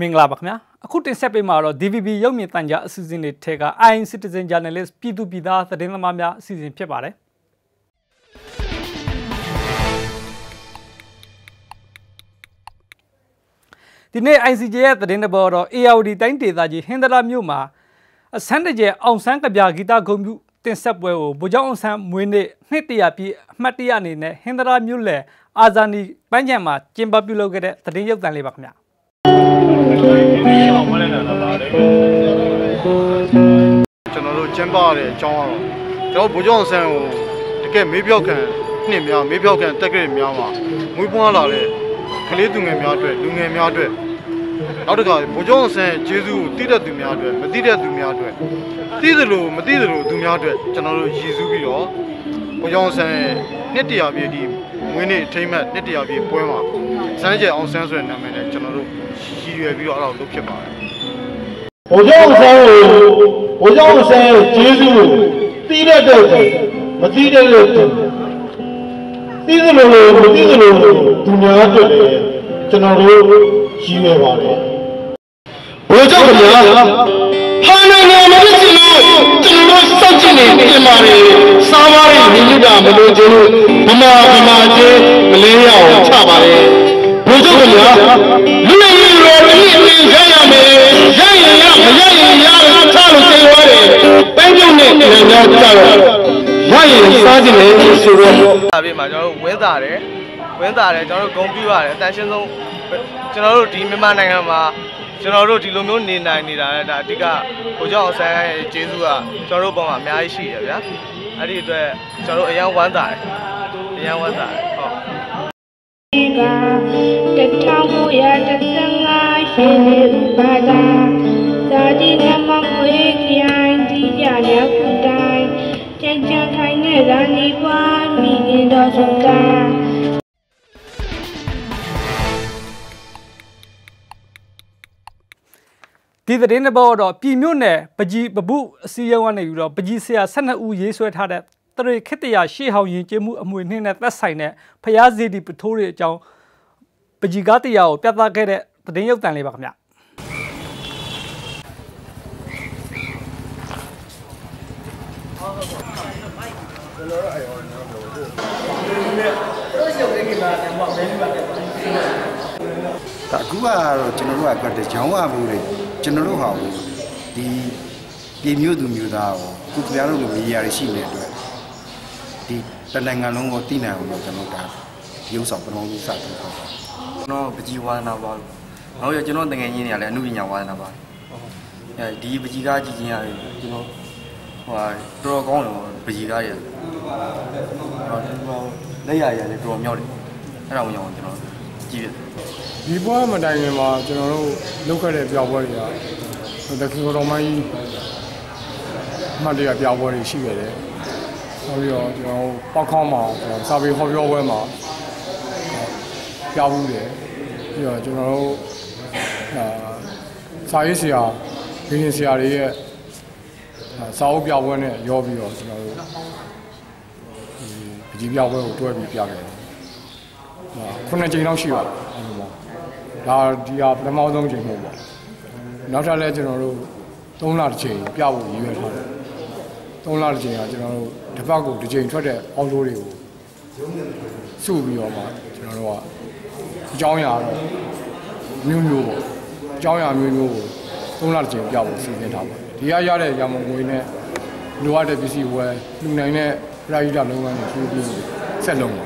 မင်္ဂလာပါခင်ဗျာအခုတင်ဆက်ပေးမှာတော့ DVB ရုပ်မြင်သံကြားအစီအစဉ်တွေထဲက IN Citizen Journalist ပြည်သူပြည်သားသတင်းသမားများအစီအစဉ်ဖြစ်ပါတယ်ဒီနေ့ ICJ ရဲ့သတင်းတပေါ်တော့ ARD တိုင်းဒေသကြီးဟင်္ဒရာမြို့မှာအစမ်းတကျအောင်ဆန်းကဗျာဂီတဂုံပြုတင်ဆက်ပွဲကိုဗိုလ်ချုပ်အောင်ဆန်းမွေးနေ့နှစ်တရာပြည့်အမှတ်တရအနေနဲ့ဟင်္ဒရာမြို့လယ်အာဇာနည်ပန်းချံမှာကျင်းပပြုလုပ်ခဲ့တဲ့သတင်းရုပ်သံလေးပါခင်ဗျာ ကျွန်တော်တို့ကျင်းပရတဲ့အကြောင်းကတော့ကျွန်တော်ဗိုလ်ချုပ်အောင်ဆန်းကိုတကယ်မေးပြောက်ခံနှစ်များမေးပြောက်ခံတက်ကရများမှာမွေးဖွားလာတဲ့ကလေးသူငယ်များအတွက်လူငယ်များအတွက်နောက်တစ်ခါဗိုလ်ချုပ်အောင်ဆန်းဂျေဇုကိုတည်တဲ့သူများအတွက်မတည်တဲ့သူများအတွက်တည်သလိုမတည်သလိုသူများအတွက်ကျွန်တော်တို့ရည်စူးပြီးတော့ဗိုလ်ချုပ်အောင်ဆန်းရဲ့နှစ်တရာပြည့်ဒီမွေးနေ့အထိမ်းအမှတ်နှစ်တရာပြည့်ပွဲမှာစမ်းကြဲအောင်ဆန်းဆိုတဲ့နာမည်နဲ့ကျွန်တော်တို့ ရည်ရွယ်ပြီးတော့အဲ့ဒါကိုလုပ်ဖြစ်ပါတယ်ဘုရားဆန်းကိုဘုရားဆန်းရဲ့ကျေးဇူးကိုသိတဲ့တဲ့မသိတဲ့တဲ့သိသလိုလိုမသိသလိုလိုသူများအတွက်လည်းကျွန်တော်တို့ရည်ရွယ်ပါတယ်ဘုရားခင်ဗျာဟာနိုင်ငံမဖြစ်ချင်လို့ကျွန်တော်တို့စောင့်ကြည့်နေပြင်ပါတယ်စားပါးရဲ့ညီညွတ်တာမလို့ခြင်းလို့ဗမာဗမာချင်းမလေးရအောင်ချပါတယ်ဘုရားခင်ဗျာလူရည်ရော တနည်းအမြင်ရရမယ်ရရင်ရမရရင်ရချလို့သိသွားတယ်ပန်းကျုံနဲ့လည်းများကြတော့ရရင်စားကြည့်တယ်ဆိုတော့ဒါပြမှာကျွန်တော်တို့ဝင်းတာတယ်ဝင်းတာတယ်ကျွန်တော်တို့ဂုံပြူရတယ်အတန်ရှင်းဆုံးကျွန်တော်တို့ဒီမြန်မာနိုင်ငံမှာကျွန်တော်တို့ဒီလိုမျိုးနေနိုင်နေတာလေဒါအဓိကကိုကျောင်းအောင်ဆန်းရဲ့ကျေးဇူးကကျွန်တော်တို့ဘုံမှာအများကြီးရှိရဗျာအဲ့ဒီအတွက်ကျွန်တော်တို့အရန်ဝမ်းသာတယ်အရန်ဝမ်းသာတယ်ဟုတ်ကတထောင်မူရတသငါရှင်နေဥပါ ဒာသာတိနမမွေခိုင်ဒီကြရခုတိုင်းကြံကြံခိုင်နဲ့သာနေပွားမိခင်တော်စကားဒီသတင်းတစ်ပုဒ်တော့ပြည်မြို့နယ်ပကြီးပပုအစည်းအရုံးကနေပြီးတော့ပကြီးဆရာ12ဦးရေးဆွဲထားတဲ့တရေခစ်တရာရှေးဟောင်းရင်ကျင်းမှုအမွေနှင်းနဲ့သက်ဆိုင်တဲ့ဖျားစီဒီပထိုးတွေအကြောင်းပကြီးကားတရားကိုပြသခဲ့တဲ့ သတင်းရုပ်သံလေးပါခင်ဗျာဒါအခုကတော့ကျွန်တော်တို့ကတကြောင်ရဘူးလေကျွန်တော်တို့ဟာဘူးဒီပြည်မျိုးသူမျိုးသားကိုခုခင်ဗျားတို့လိုမီဒီယာတွေရှိနေတဲ့အတွက်ဒီတနိုင်ငံလုံးကိုတည်နိုင်အောင်လို့ကျွန်တော်ဒါရုပ်ဆောင်ပထမဆုံးစတင်ပေါ့ကျွန်တော်ပကြီးဝါသနာပါလို့ နောက်ရကျွန်တော်တငယ်ချင်းတွေကလည်းအမှုပညာဝါသနာပါအဲဒီပကြီးကားကြည့်ချင်းရတယ်ကျွန်တော်ဟိုဟာတော်တော်ကောင်းတယ်ပကြီးကားရဟောလက်ရရလည်းတော်တော်မြောက်တယ်အဲ့ဒါကိုကြောင့်ကျွန်တော်ကြည့်တယ်ဒီပွဲမတိုင်ခင်မှာကျွန်တော်တို့လုပ်ခဲ့တဲ့ပြောင်းပွဲတွေကတက္ကသိုလ်တော်မကြီးမှတ်တရပြောင်းပွဲတွေရှိခဲ့တယ်။နောက်ပြီးတော့ကျွန်တော်တို့ပောက်ခေါင်းမှာကျွန်တော်စာပေဟောပြောပွဲမှာပြောင်းဘူးတယ်။ ပြီးတော့ကျွန်တော်တို့အာစာရေးဆရာဘင်းဆရာတွေရဲ့အာစာအုပ်ပြောင်းပွဲနဲ့ရောပြီးတော့ကျွန်တော်တို့ဒီပကြီးပြောင်းပွဲကိုတွဲပြီးပြခဲ့တယ်။ဟာခုနှစ်ချိန်လောက်ရှိပါတယ်အဲ့လိုပေါ့ဒါဒီဟာပထမဆုံးချိန်မဟုတ်ပါဘူးနောက်ထပ်လည်းကျွန်တော်တို့3လတစ်ချိန်ပြဖို့ရည်ရွယ်ထားတယ်3လတစ်ချိန်ကကျွန်တော်တို့တစ်ပတ်ကိုတစ်ချိန်ထွက်တဲ့အောက်လို့တွေကိုစုပြီးတော့မှကျွန်တော်တို့က အကြောင်းအရာတော့မျိုးမျိုးပေါ့အကြောင်းအရာမျိုးမျိုးကို3လတစ်ချိန်ပြဖို့စီစဉ်ထားပါတယ်ဒီကရတဲ့ရမုံငွေနဲ့လိုအပ်တဲ့ပစ္စည်းဝယ်လူနိုင်တဲ့ပရိဒါလုပ်ငန်းတွေပြုပြီးဆက်လုပ်ပါ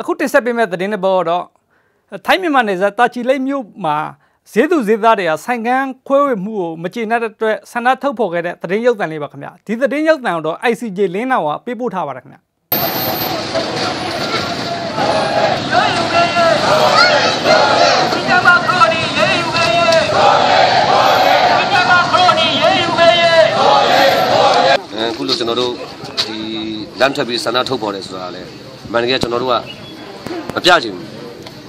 အခုတင်ဆက်ပေးမယ့်သတင်းတစ်ပုဒ်တော့ထိုင်းမြန်မာနယ်စပ်တာချီလိတ်မြို့မှာ ဈေးသူဈေးသားတွေကဆိုင်ကန်းခွဲဝေမှုကိုမကျေနပ်တဲ့အတွက်ဆန္ဒထုတ်ဖော်ခဲ့တဲ့သတင်းရုပ်သံလေးပါခင်ဗျာဒီသတင်းရုပ်သံကိုတော့ ICJ လင်းနာဝါပေးပို့ထားပါတယ်ခင်ဗျာအခုလို့ကျွန်တော်တို့ဒီလမ်းထွက်ပြီးဆန္ဒထုတ်ပေါ်တယ်ဆိုတာလေမန်နေဂျာကျွန်တော်တို့ကမပြချင်ဘူး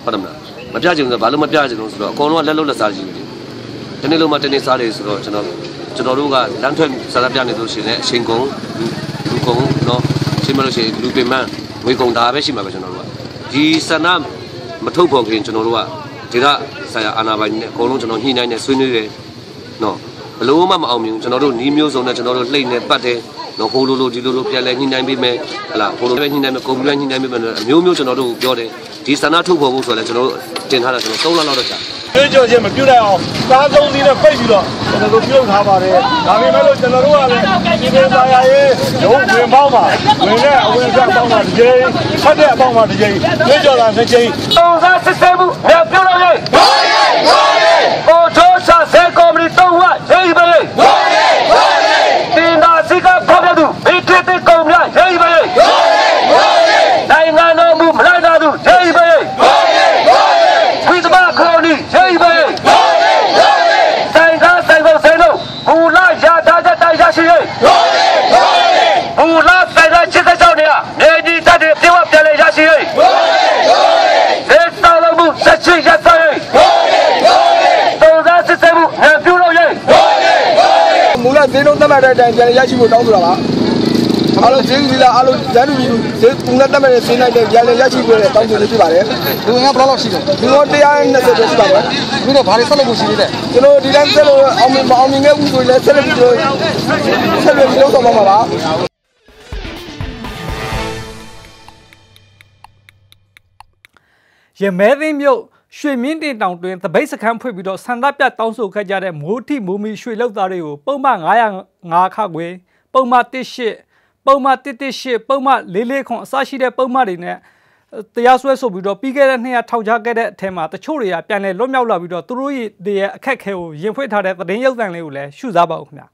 ဟုတ်တယ်မလား မပြချင်ဘူးဆိုတော့ဘာလို့မပြချင်ဘူးဆိုတော့အကုန်လုံးကလက်လုံးလက်စားကြီးတွေဒီနေ့လုံးမတင်းနေစားတယ်ဆိုတော့ကျွန်တော်ကျွန်တော်တို့ကလမ်းထွက်စားပြနေလို့ရှိရင်လည်းအချိန်ကုန်လူကုန်တော့ရှင်းမလို့ရှိရင်လူပင်မငွေကုန်ဒါပဲရှိမှာပဲကျွန်တော်တို့ကဒီဆန္ဒမထုတ်ဖို့ခင်ကျွန်တော်တို့ကဒေသဆိုင်ရာအာဏာပိုင်နဲ့အကုန်လုံးကျွန်တော်ညှိနှိုင်းနေဆွေးနွေးတယ်နော်ဘလို့မှမအောင်မြင်ကျွန်တော်တို့နီးမျိုးစုံနဲ့ကျွန်တော်တို့လှိမ့်နေပတ်တယ်နော်ဟိုလိုလိုဒီလိုလိုပြန်လဲညှိနှိုင်းပေးမယ်ဟလာဟိုလိုပဲညှိနှိုင်းမယ်ကုန်ပြီးလဲညှိနှိုင်းပေးမယ်အမျိုးမျိုးကျွန်တော်တို့ပြောတယ် ဒီဆန္ဒထုတ်ဖော်ဖို့ဆိုတော့ကျွန်တော်တို့တင်ထားတာကျွန်တော်၃လလောက်တော့ကြာကျွေးကြော်ခြင်းမပြုတ်နိုင်အောင်စားဆုံးသီးနဲ့ပိတ်ပြီးတော့ကျွန်တော်တို့ပြုတ်ထားပါတယ်ဒါပေမဲ့လို့ကျွန်တော်တို့ကလည်းဒီဒေသရာရေးရုံးဝင်ပေါင်းပါဝင်တဲ့အဝင်စားပေါင်းပါတစ်ကြိမ်ဖတ်တဲ့အပေါင်းပါတစ်ကြိမ်ကျွေးကြော်တာတစ်ကြိမ်စုံစမ်းစစ်ဆေးမှုမြေပြုတ်လို့ရေးဘာရေးဘာရေးဟိုချိုးချဆဲကော်မတီသုံးဝရေးပါရေးဘာရေးဘာရေးတင်သာစီကဖောက်ပြသူမိခေတ်တဲ့ကောင်များရေးပါရေးဘာရေးဘာရေးနိုင်ငံတော်မူမလိုက်တာသူရေးပါရေးဘာရေးဘာရေးဝိသမခရိုနီရေးပါရေးဘာရေးဘာရေးဆိုင်ကားဆိုင်ကုန်ဆိုင်လို့ဘူလာရတာတဲ့တိုင်ရရှိရေးဘာရေးဘာရေးဘူလာဆိုင်ကားချစ်တဲ့ကြောင့်နေရနေကြီးတတ်တဲ့ပြေဝပြန်လေရရှိရေးဘာရေးဘာရေးသေတော်လုံးမှုဆက်ချရတဲ့ရေးဘာရေးဘာရေးတုံးသားစစ်ဆေးမှုမြေပြုတ်လို့ရေးဘာရေးဘာရေး မူလဈေးနှုန်းသတ်မှတ်တဲ့အတိုင်းပြန်လည်ရရှိဖို့တောင်းဆိုတာပါအားလုံးဈေးကြီးလားအားလုံးဇန်နူကြီးဈေးပုံနဲ့သတ်မှတ်တဲ့ဈေးနိုင်တဲ့ပြန်လည်ရရှိဖို့လည်းတောင်းဆိုနေဖြစ်ပါတယ်လူငယ်ဘယ်လောက်ရှိလဲလူငယ်120ကျော်ရှိပါတယ်ပြီးတော့ဘာတွေဆက်လုပ်ဖို့ရှိသေးလဲကျွန်တော်ဒီတိုင်းဆက်လို့အောင်မြင်မအောင်မြင်ခဲ့ဘူးဆိုရင်လည်းဆက်လက်ပြီးတော့ဆက်လက်ပြီးလုပ်ဆောင်မှာပါရမဲသိန်းမြို့ ရွှေမြင့်တင်တောင်တွင်တပိတ်စခန်းဖွင့်ပြီးတော့ဆန္ဒပြတောင်းဆိုခဲ့ကြတဲ့မိုးထိမိုးမီရွှေလောက်သားတွေကိုပုံမှန်905ခခွေပုံမှန်18ပုံမှန်118ပုံမှန်44ခွန်အစရှိတဲ့ပုံမှန်တွေနဲ့တရားစွဲဆိုပြီးတော့ပြီးခဲ့တဲ့နှစ်ရက်ထောက်ချခဲ့တဲ့အထက်မှာတချို့တွေကပြန်လဲလွတ်မြောက်လာပြီးတော့သူတို့ရဲ့အခက်အခဲကိုရင်ဖွင့်ထားတဲ့သတင်းရုပ်သံလေးကိုလည်းရှုစားပါဦးခင်ဗျာ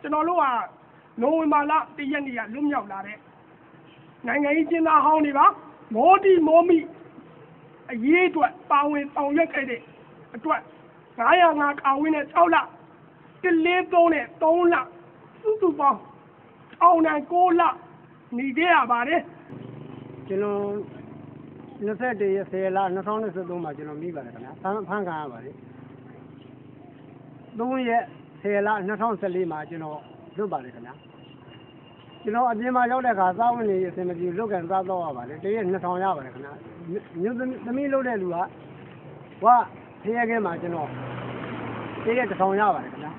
ကျွန်တော်တို့ကနိုဝင်ဘာလတရက်နေ့ကလွတ်မြောက်လာတဲ့နိုင်ငံရေးကျင်းသားဟောင်းတွေပါမောတီမောမီအရေးအတွက်ပါဝင်ဆောင်ရွက်ခဲ့တဲ့အတွက်905ကာဝင်းနဲ့6လ143နဲ့3လစုစုပေါင်းအောင်နိုင်6လနေခဲ့ရပါတယ်ကျွန်တော်21ရက်10လ2023မှာကျွန်တော်မိပါတယ်ခင်ဗျာဖမ်းဖမ်းခံရပါတယ်3ရက် 10လ2014မှာကျွန်တော်လွတ်ပါတယ်ခင်ဗျာကျွန်တော်အပြင်မှာရောက်တဲ့အခါစားဝင်နေအဆင်မပြေလွတ်ကန်စားတော့ရပါတယ်တရက်2000ရပါတယ်ခင်ဗျာမြို့သမီးလုပ်တဲ့လူကဝဖရဲခဲမှာကျွန်တော်တရက်1000ရပါတယ်ခင်ဗျာ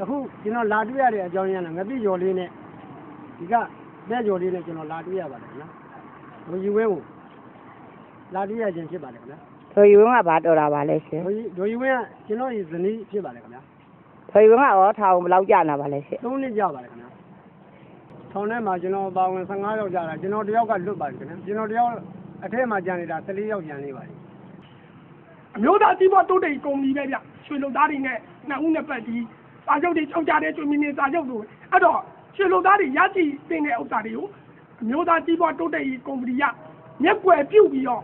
အခုကျွန်တော်လာတွေ့ရတဲ့အကြောင်းရင်းကငပိကျော်လေးနဲ့ဒီကလက်ကျော်လေးနဲ့ကျွန်တော်လာတွေ့ရပါတယ်ခင်ဗျာဘုံယူဝဲကိုလာတွေ့ရခြင်းဖြစ်ပါတယ်ခင်ဗျာဆိုယူဝင်းကဘာတော်တာပါလဲရှင်ဒိုဒိုယူဝင်းကကျွန်တော်ရဲ့ဇနီးဖြစ်ပါတယ်ခင်ဗျာ ဆိုယူဝင်းကရောထားအောင်ဘယ်လောက်ကြာနာပါလဲရှင်သုံးနှစ်ကြာပါတယ်ခင်ဗျာထောင်ထဲမှာကျွန်တော်ပါဝင်15ယောက်ကြာတာကျွန်တော်တယောက်ကလွတ်ပါတယ်ခင်ဗျာကျွန်တော်တယောက်အထက်မှာကြာနေတာ14ယောက်ကြာနေပါတယ်အမျိုးသားကြီးပွားတိုးတိတ်ကုမ္ပဏီပဲဗျရွှေလုံသားတွေနဲ့နှစ်ဦးနှစ်ပတ်ဒီစာချုပ်တွေချုပ်ကြတဲ့ကျွေးမင်းနေစာချုပ်တွေအဲ့တော့ရွှေလုံသားတွေရရှိတင်တဲ့ဥစ္စာတွေကိုအမျိုးသားကြီးပွားတိုးတိတ်ကုမ္ပဏီကမျက်ွယ်ပြုတ်ပြီးတော့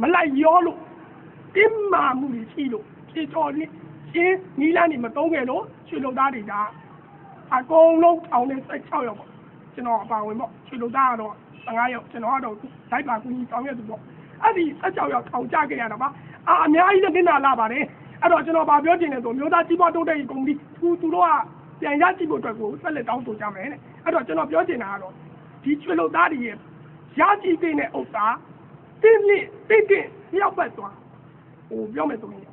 မလိုက်ရောလို့တင်းမာမှုတွေရှိလို့ခြေတော်နဲ့ ရှင်းနီလန်းတွေမတုံးခဲ့လို့ရွှေလုံသားတွေကအကုန်လုံးထောင်နဲ့16ယောက်ပေါ့ကျွန်တော်အပါဝင်ပေါ့ရွှေလုံသားကတော့15ယောက်ကျွန်တော်ကတော့လိုက်ပါကူညီဆောင်ရွက်သူပေါ့အဲ့ဒီ16ယောက်ထောင်ကြခဲ့ရတာပါအာအများကြီးလည်းတင်တာလာပါတယ်အဲ့တော့ကျွန်တော်ဗာပြောချင်တယ်ဆိုမျိုးသားကြီးပွားတိုးတက်ရေးကုမ္ပဏီသူသူတို့ကပြန်ရကြည့်ဖို့အတွက်ကိုဆက်လက်တောင်းဆိုကြမယ်တဲ့အဲ့တော့ကျွန်တော်ပြောချင်တာကတော့ဒီချွေလုံသားတွေရဲ့ရကြည့်တဲ့ဥစ္စာတင်းလင့်တိတ်တင်ရောက်ပတ်သွားဟိုပြောမယ်ဆိုရင်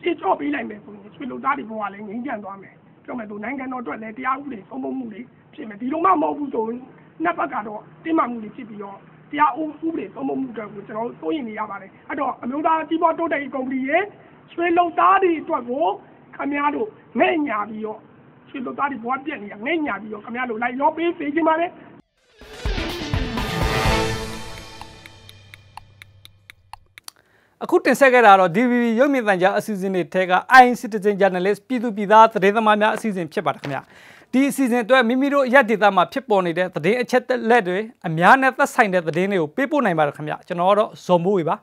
ဖြည့်ချော့ပေးလိုက်မယ်ဆိုရင် ချွေလုံသားတွေဘဝလည်းငြိမ်းချမ်းသွားမယ်ပြောမယ်ဆိုနိုင်ငံတော်အတွက်လည်းတရားဥပဒေဆုံးမမှုတွေဖြစ်မယ်ဒီလိုမှမဟုတ်ဘူးဆိုရင်နှစ်ဘက်ကတော့တင်းမာမှုတွေဖြစ်ပြီးတော့တရားဥပဒေသုံးမှုအတွက်ကိုကျွန်တော်တို့စိုးရင်နေရပါတယ်အဲ့တော့အမျိုးသားကြီးပွားတိုးတက်ရေးကုမ္ပဏီရဲ့ရွှေလုံသားတွေအတွက်ကိုခင်ဗျားတို့ငဲ့ညာပြီးတော့ရွှေလုံသားတွေဘဝပြက်နေရငဲ့ညာပြီးတော့ခင်ဗျားတို့လိုက်ရောပေးပေးခြင်းပါတယ် အခုတင်ဆက်ခဲ့တာတော့ DVB ရုပ်မြင်သံကြားအစီအစဉ်တွေထဲက IN Citizen Journalist ပြည်သူပြည်သားသတင်းသမားများအစီအစဉ်ဖြစ်ပါတယ်ခင်ဗျာဒီအစီအစဉ်အတွက်မိမိတို့ရက်ဒေတာမှာဖြစ်ပေါ်နေတဲ့သတင်းအချက်လက်တွေအများနဲ့သက်ဆိုင်တဲ့သတင်းတွေကိုပေးပို့နိုင်ပါတယ်ခင်ဗျာကျွန်တော်ကတော့ဇော်မိုးဝေပါ